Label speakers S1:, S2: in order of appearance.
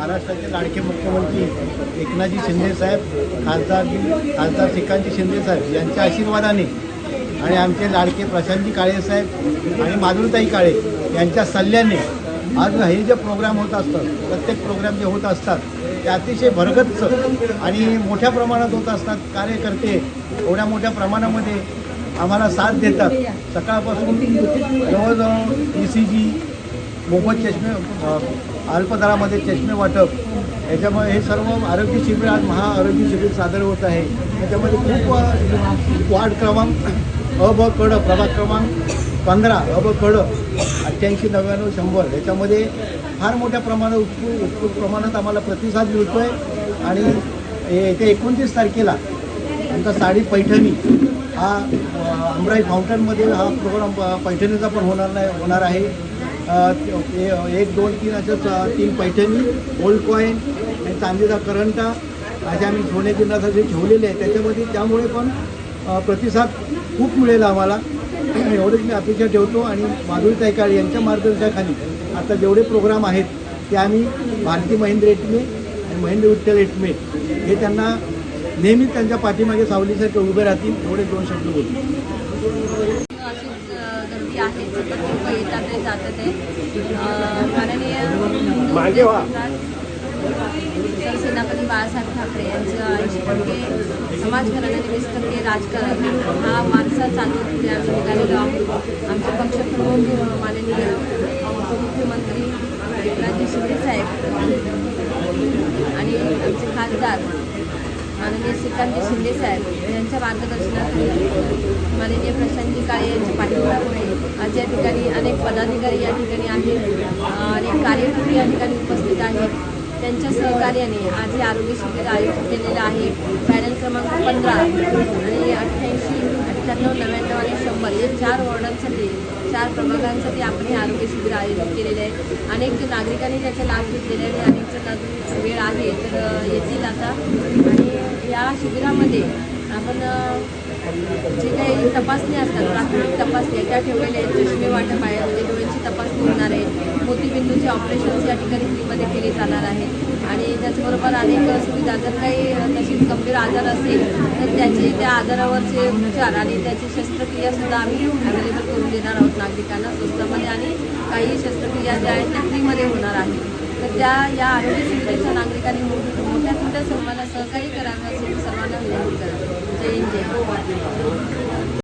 S1: महाराष्ट्राचे लाडके मुख्यमंत्री एकनाथजी शिंदे साहेब खासदार खासदार श्रीकांतजी शिंदे साहेब यांच्या आशीर्वादाने आणि आमचे लाडके प्रशांतजी काळे साहेब आणि माधुरीताई काळे यांच्या सल्ल्याने आज हे जे प्रोग्राम होत असतात प्रत्येक प्रोग्राम जे होत असतात ते अतिशय भरगच्च आणि मोठ्या प्रमाणात होत असतात. कार्यकर्ते एवढ्या मोठ्या प्रमाणामध्ये आम्हाला साथ देतात. सकाळपासून जवळजवळ ई सी जी मोफत चष्मे अल्पदरामध्ये चष्मे वाटप. याच्यामुळे हे सर्व आरोग्य शिबिर आज महाआरोग्य शिबिर सादर होत आहे. त्याच्यामध्ये खूप वार्ड क्रमांक अ ब कड प्रभाग क्रमांक पंधरा अ ब कड अठ्ठ्याऐंशी नव्याण्णव शंभर. याच्यामध्ये फार मोठ्या प्रमाणात उत्स्फूर्त उत्स्फूर्त प्रमाणात आम्हाला प्रतिसाद मिळतो आहे आणि येत्या एकोणतीस तारखेला आमचा साडी पैठणी हा अमराई फाउंटनमध्ये हा प्रोग्राम पैठणीचा पण होणार नाही होणार आहे. एक दोन तीन असंच तीन पैठणी गोल्ड कॉईन आणि चांदीचा करंटा. असे आम्ही सोने किन्नासाठी ठेवलेले आहे त्याच्यामध्ये त्यामुळे पण प्रतिसाद खूप मिळेल आम्हाला. एवढंच मी अपेक्षा ठेवतो. आणि माधुरी तायकाळ यांच्या मार्गदर्शनाखाली आता जेवढे प्रोग्राम आहेत ते आम्ही भारती महेंद्र एटमे आणि महेंद्र विठ्ठल एटमे हे त्यांना नेहमी त्यांच्या पाठीमागे सावलीसारखे उभे राहतील. एवढे दोन शब्द बोलतो.
S2: गर्दी आहे सतत लोक येतात आहे जातात आहे माननीय सेनापती बाळासाहेब ठाकरे यांचं ऐंशी टक्के समाजकारणाने वीस टक्के राजकारण. हा वारसा चालू निघालेलो आहोत आमचे पक्षप्रमुख माननीय उपमुख्यमंत्री एकनाथजी शिंदे साहेब आणि आमचे खासदार माननीय श्रीकांतजी शिंदे साहेब यांच्या मार्गदर्शनाखाली माननीय प्रशांतजी काळे यांच्या या ठिकाणी अनेक पदाधिकारी या ठिकाणी आहेत अनेक कार्यकर्ते या ठिकाणी उपस्थित आहेत. त्यांच्या सहकार्याने आज हे आरोग्य शिबिर आयोजित केलेलं आहे. पॅनल क्रमांक पंधरा आणि अठ्ठ्याऐंशी अठ्ठ्याण्णव नव्याण्णव आणि शंभर या चार वॉर्डांसाठी चार प्रभागांसाठी आपण हे आरोग्य शिबिर आयोजित केलेले आहे. अनेक नागरिकांनी त्याचा लाभ घेतलेला आहे आणि अनेक जण अजून वेळ आहे तर येतील आता. आणि या शिबिरामध्ये आपण जे काही तपासणी असतात प्राथमिक तपासणी त्या ठेवलेल्या आहेत. चष्मे वाटप आहे म्हणजे डोळ्यांची तपासणी होणार आहे. मोतीबिंदूचे ऑपरेशन्स या ठिकाणी फ्रीमध्ये केले जाणार आहेत आणि त्याचबरोबर अनेक सुविधा जर काही तशीच गंभीर आजार असेल तर त्याचे त्या आजारावरचे उपचार आणि त्याची शस्त्रक्रियासुद्धा आम्ही अवेलेबल करून देणार आहोत. नागरिकांना स्वस्तामध्ये आणि काही शस्त्रक्रिया ज्या आहेत त्या फ्रीमध्ये होणार आहेत. तर त्या या आरोग्य शिबिराच्या नागरिकांनी मोठ्या मोठ्या सर्वांना सहकार्य coordenador